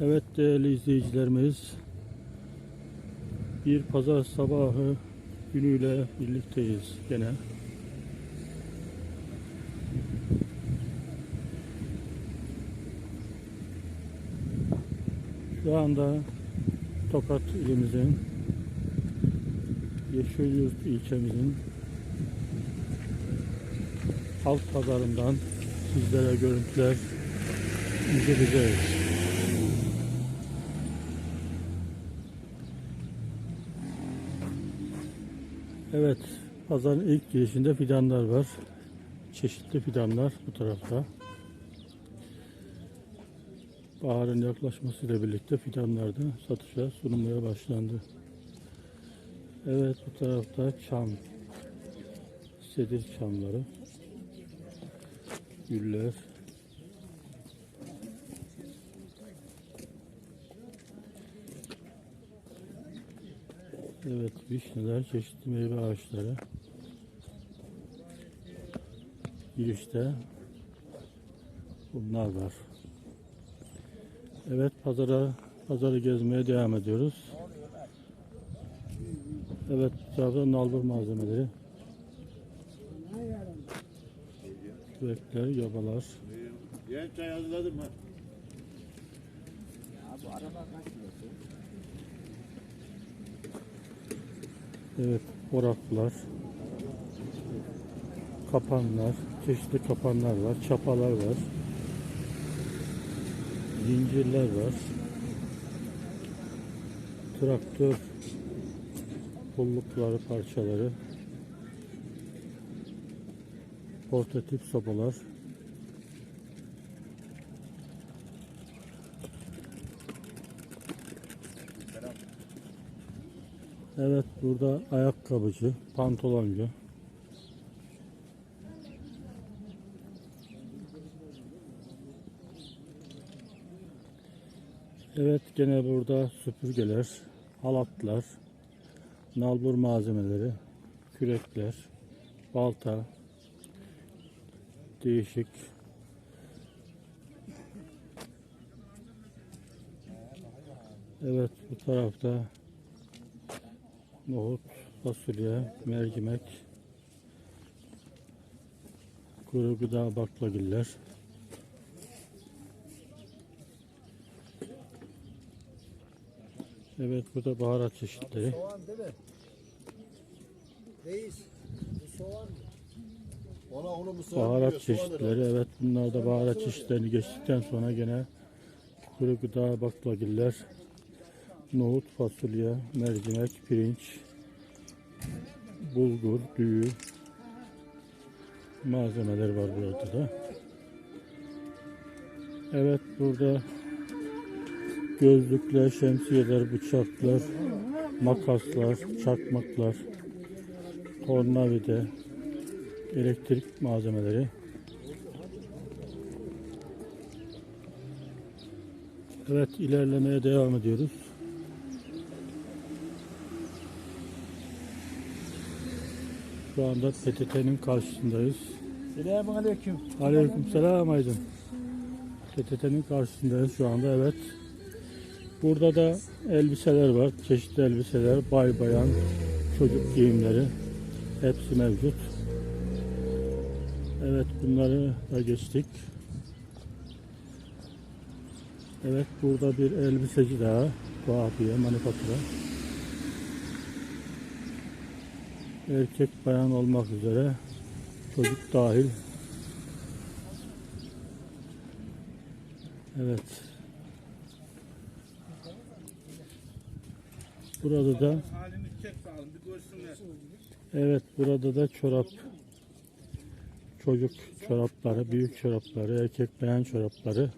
Evet değerli izleyicilerimiz bir pazar sabahı günüyle birlikteyiz gene. Şu anda Tokat ilimizin Yeşilyurt ilçemizin halk pazarından sizlere görüntüler izleteceğiz. Evet, pazarın ilk girişinde fidanlar var. Çeşitli fidanlar bu tarafta. Baharın yaklaşmasıyla birlikte fidanlar da satışa sunulmaya başlandı. Evet, bu tarafta çam, sedir çamları, güller, Evet, vişneler, çeşitli meyve ağaçları. Girişte bunlar var. Evet, pazara pazarı gezmeye devam ediyoruz. Evet, bu tarafta nalbur malzemeleri. Kürekler, yabalar. Yeğen çay hazırladım ha. Evet, oraklar, kapanlar, çeşitli kapanlar var, çapalar var, zincirler var, traktör pullukları, parçaları, portatif sopalar, Evet burada ayakkabıcı, pantoloncu. Evet gene burada süpürgeler, halatlar, nalbur malzemeleri, kürekler, balta, değişik Evet bu tarafta nohut, fasulye, mercimek, kuru gıda baklagiller. Evet burada baharat çeşitleri. Soğan değil mi? Reis, bu soğan mı? Ona onu mu soğan Baharat çeşitleri. Evet bunlar da baharat çeşitlerini geçtikten sonra gene kuru gıda baklagiller, nohut, fasulye, mercimek, pirinç, bulgur, düğü malzemeler var burada da. Evet burada gözlükler, şemsiyeler, bıçaklar, makaslar, çakmaklar, tornavida, elektrik malzemeleri. Evet ilerlemeye devam ediyoruz. Şu anda PTT'nin karşısındayız. Selamun aleyküm. Aleyküm selam Aydın. PTT'nin karşısındayız şu anda evet. Burada da elbiseler var. Çeşitli elbiseler, bay bayan, çocuk giyimleri hepsi mevcut. Evet bunları da geçtik. Evet burada bir elbiseci daha. Kuafiye, manifatura. Erkek bayan olmak üzere çocuk dahil. Evet. Burada da. Evet burada da çorap çocuk çorapları, büyük çorapları, erkek beyan çorapları.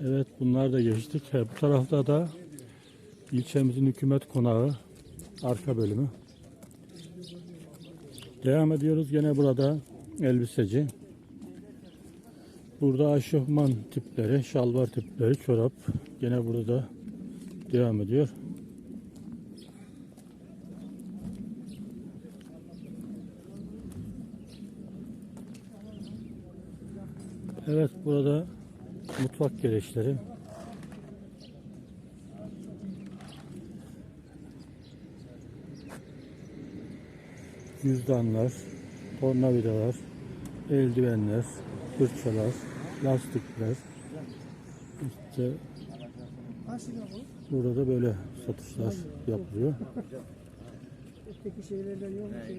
Evet bunlar da geçtik. Bu tarafta da ilçemizin hükümet konağı arka bölümü. Devam ediyoruz gene burada elbiseci. Burada aşofman tipleri, şalvar tipleri, çorap. Gene burada devam ediyor. Evet burada mutfak gereçleri. Cüzdanlar, tornavidalar, eldivenler, fırçalar, lastikler. İşte burada da böyle satışlar yapılıyor.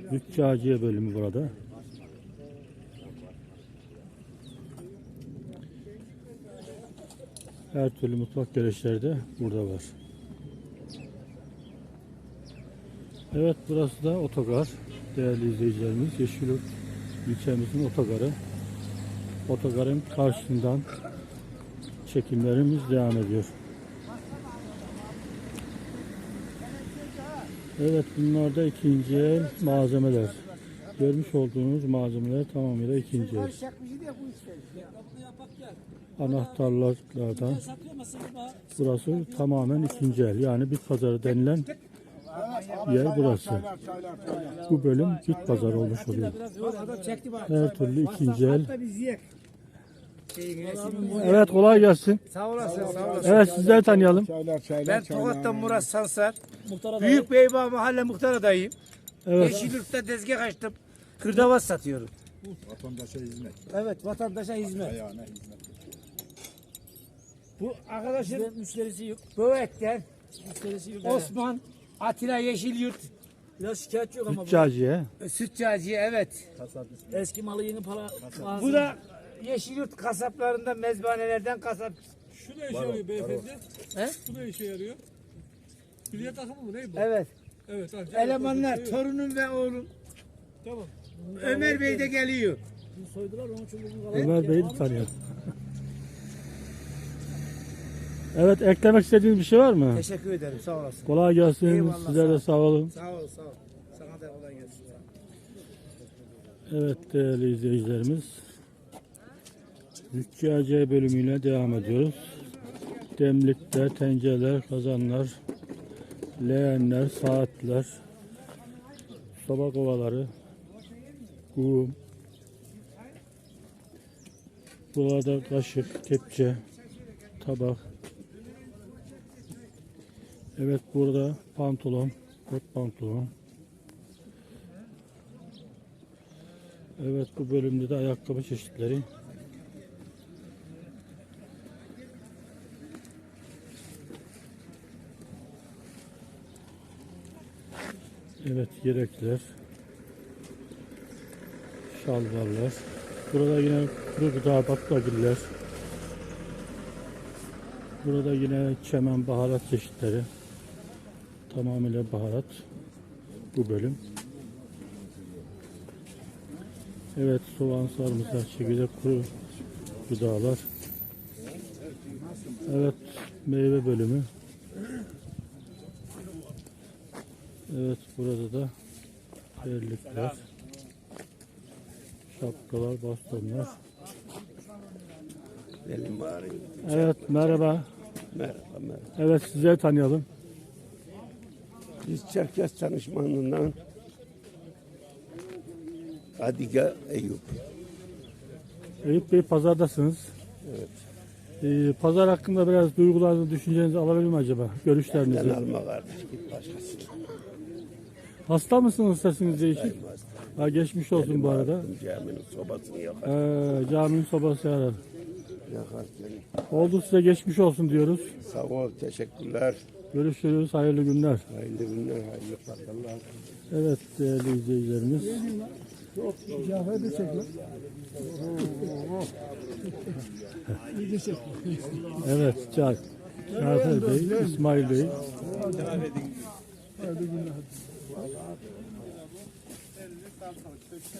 Züccaciye bölümü burada. Her türlü mutfak gereçleri de burada var. Evet burası da otogar. Değerli izleyicilerimiz Yeşilyurt ilçemizin otogarı. Otogarın karşısından çekimlerimiz devam ediyor. Evet bunlar da ikinci el malzemeler. Görmüş olduğunuz malzemeler tamamıyla ikinci el. Anahtarlardan burası tamamen ikinci el. Yani bit pazarı denilen yer burası. Bu bölüm bit pazarı olmuş oluyor. Her türlü ikinci el. Evet kolay gelsin. Sağ olasın, sağ olasın. Evet sizleri tanıyalım. Ben Tokat'tan Murat Sansar. Büyük Beybağ Mahalle Muhtar adayıyım. Evet. Yeşilyurt'ta tezgah açtım. Kırdavat satıyorum. Vatandaşa hizmet. Evet, vatandaşa hizmet. Ayağına hizmet. Bu arkadaşın müşterisi yok. Böğek'ten müşterisi yok. Osman Atilla Yeşilyurt. Biraz şikayetçi yok ama bu. Züccaciye. Sütçacı evet. Eski malı yeni para. Bu da Yeşilyurt kasaplarında mezbanelerden kasap. Şu ne işe yarıyor beyefendi? He? Bu ne işe yarıyor? Külliye takımı mı? Ne bu? Evet. Evet. hadi. Elemanlar torunum ve oğlum. Tamam. Ömer Bey de geliyor. Soydular onun için bugün kalan. Ömer Bey'i de tanıyorum. Evet eklemek istediğiniz bir şey var mı? Teşekkür ederim. Sağ olasın. Kolay gelsin. Eyvallah, Sizler de sağ olun. Sağ ol, sağ ol. Sana da kolay gelsin. Evet değerli izleyicilerimiz. Züccaciye bölümüyle devam ediyoruz. Demlikler, tencereler, kazanlar, leğenler, saatler, soba kovaları, kum, burada kaşık, kepçe, tabak. Evet burada pantolon, kot pantolon. Evet bu bölümde de ayakkabı çeşitleri. Evet yelekler. Şalvarlar. Burada yine kuru gıda baklagiller. Burada yine çemen baharat çeşitleri. Tamamıyla baharat. Bu bölüm. Evet soğan, sarımsak, çekirdek, kuru gıdalar. Evet meyve bölümü. Evet burada da terlikler, şapkalar, bastonlar. Evet merhaba. Merhaba merhaba. Evet sizleri tanıyalım. Biz Çerkes tanışmanından Adiga Eyüp. Eyüp Bey pazardasınız. Evet. Ee, pazar hakkında biraz duygularınızı, düşüncenizi alabilir mi acaba? Görüşlerinizi. alma kardeş git başkasına. Hasta mısınız sesiniz değişik? Ha, geçmiş olsun Benim bu arada. Caminin sobasını yakar. Ee, caminin sobası yarar. Yakar seni. Oldu size geçmiş olsun diyoruz. Sağ ol teşekkürler. Görüşürüz. Hayırlı günler. Hayırlı günler hayırlı pazarlar. Evet değerli izleyicilerimiz. Evet Can. Cafer Bey, İsmail Bey.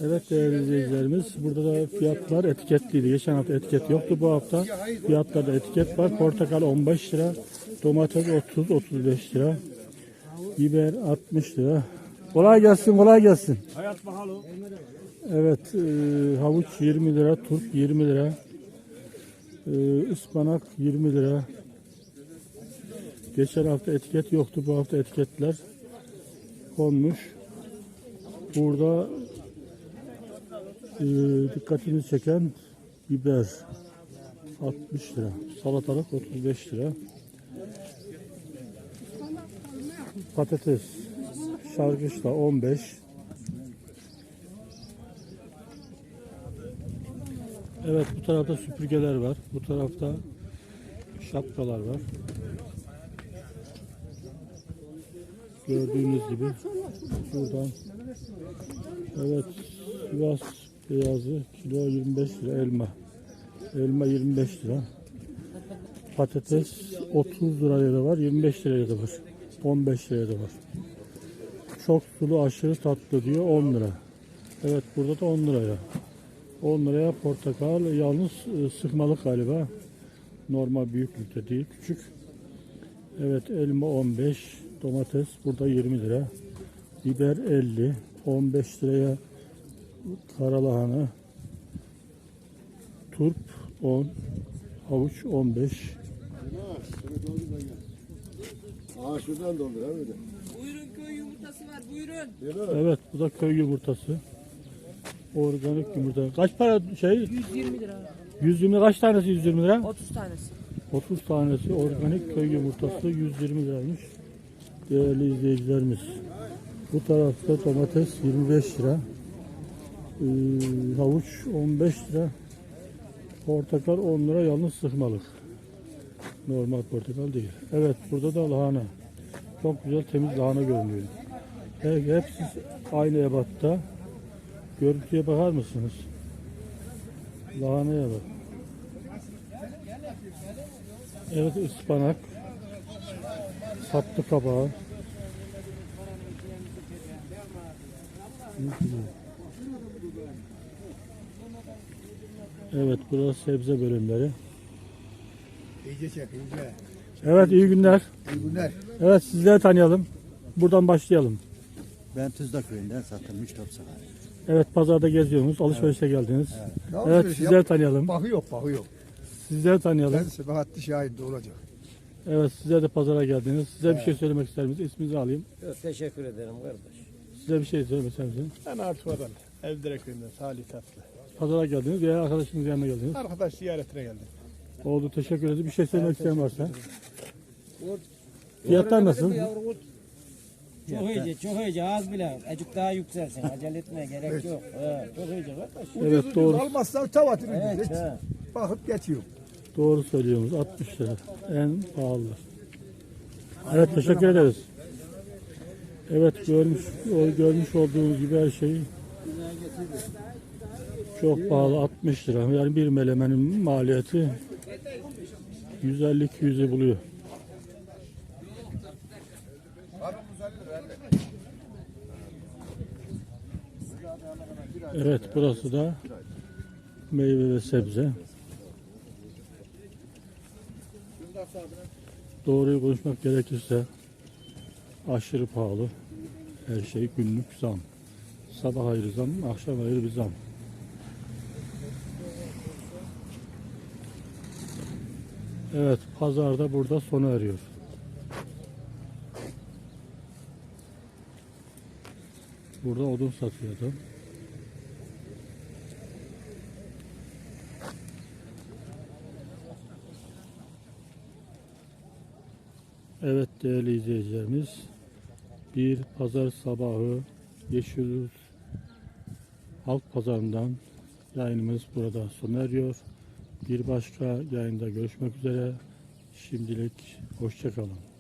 Evet değerli izleyicilerimiz burada da fiyatlar etiketliydi. Geçen hafta etiket yoktu. Bu hafta fiyatlarda etiket var. Portakal 15 lira, domates 30-35 lira, biber 60 lira. Kolay gelsin, kolay gelsin. Hayat bakalım. Evet, e, havuç 20 lira, turp 20 lira, e, ıspanak 20 lira. Geçen hafta etiket yoktu, bu hafta etiketler konmuş. Burada e, dikkatimi çeken biber 60 lira. Salatalık 35 lira. Patates şarkışla 15. Evet bu tarafta süpürgeler var. Bu tarafta şapkalar var. Gördüğünüz gibi buradan evet Sivas beyazı kilo 25 lira elma. Elma 25 lira. Patates 30 liraya da var, 25 liraya da var. 15 liraya da var. Çok sulu aşırı tatlı diyor 10 lira. Evet burada da 10 liraya. 10 liraya portakal yalnız e, sıkmalık galiba. Normal büyüklükte değil küçük. Evet elma 15, domates burada 20 lira. Biber 50, 15 liraya karalahana, turp 10, havuç 15. Aa şuradan doldur abi de. Buyurun köy yumurtası var buyurun. Evet bu da köy yumurtası. Organik yumurta. Kaç para şey? 120 lira. 120 kaç tanesi 120 lira? 30 tanesi. 30 tanesi organik köy yumurtası 120 liraymış. Değerli izleyicilerimiz. Bu tarafta domates 25 lira. Ee, havuç 15 lira. Portakal 10 lira yalnız sıkmalık. Normal portakal değil. Evet burada da lahana. Çok güzel temiz lahana görünüyor. He- Hepsi aynı ebatta. Görüntüye bakar mısınız? Lahanaya bak. Evet ıspanak. Saplı kabağı. Evet burası sebze bölümleri. İyice çek iyice. Evet iyi günler. İyi günler. Evet sizleri tanıyalım. Buradan başlayalım. Ben Tuzla köyünden satılmış top. Evet pazarda geziyorsunuz. Alışverişe geldiniz. Evet alışveriş sizleri yap? tanıyalım. Bakı yok bakı yok. Sizleri tanıyalım. Ben Sebahattin Şahin de olacak. Evet sizler de pazara geldiniz. Size bir şey söylemek ister misiniz? İsminizi alayım. Yok, teşekkür ederim kardeş. Size bir şey söylemek ister misiniz? Ben Artuva'dan, Evdire köyünden Salih Tatlı. Pazara geldiniz veya arkadaşınızın yanına geldiniz. Arkadaş ziyaretine geldim. Oldu teşekkür ederiz. Bir şey söylemek isteyen varsa. Fiyatlar nasıl? Çok iyice, çok iyice az bile. Azıcık daha yükselsin. Acele etmeye gerek yok. He, çok iyice kardeş. Evet doğru. Almazsan tavatını Evet, evet, he. Bakıp geçiyor. Doğru söylüyorsunuz. 60 lira. En pahalı. Evet teşekkür ederiz. Evet görmüş görmüş olduğunuz gibi her şey çok pahalı 60 lira. Yani bir melemenin maliyeti 150-200'ü buluyor. Evet burası da meyve ve sebze. Doğruyu konuşmak gerekirse aşırı pahalı. Her şey günlük zam. Sabah ayrı zam, akşam ayrı bir zam. Evet, pazarda burada sona eriyor. Burada odun satıyordu. Evet değerli izleyicilerimiz bir pazar sabahı Yeşilyurt Halk Pazarı'ndan yayınımız burada sona eriyor. Bir başka yayında görüşmek üzere. Şimdilik hoşçakalın.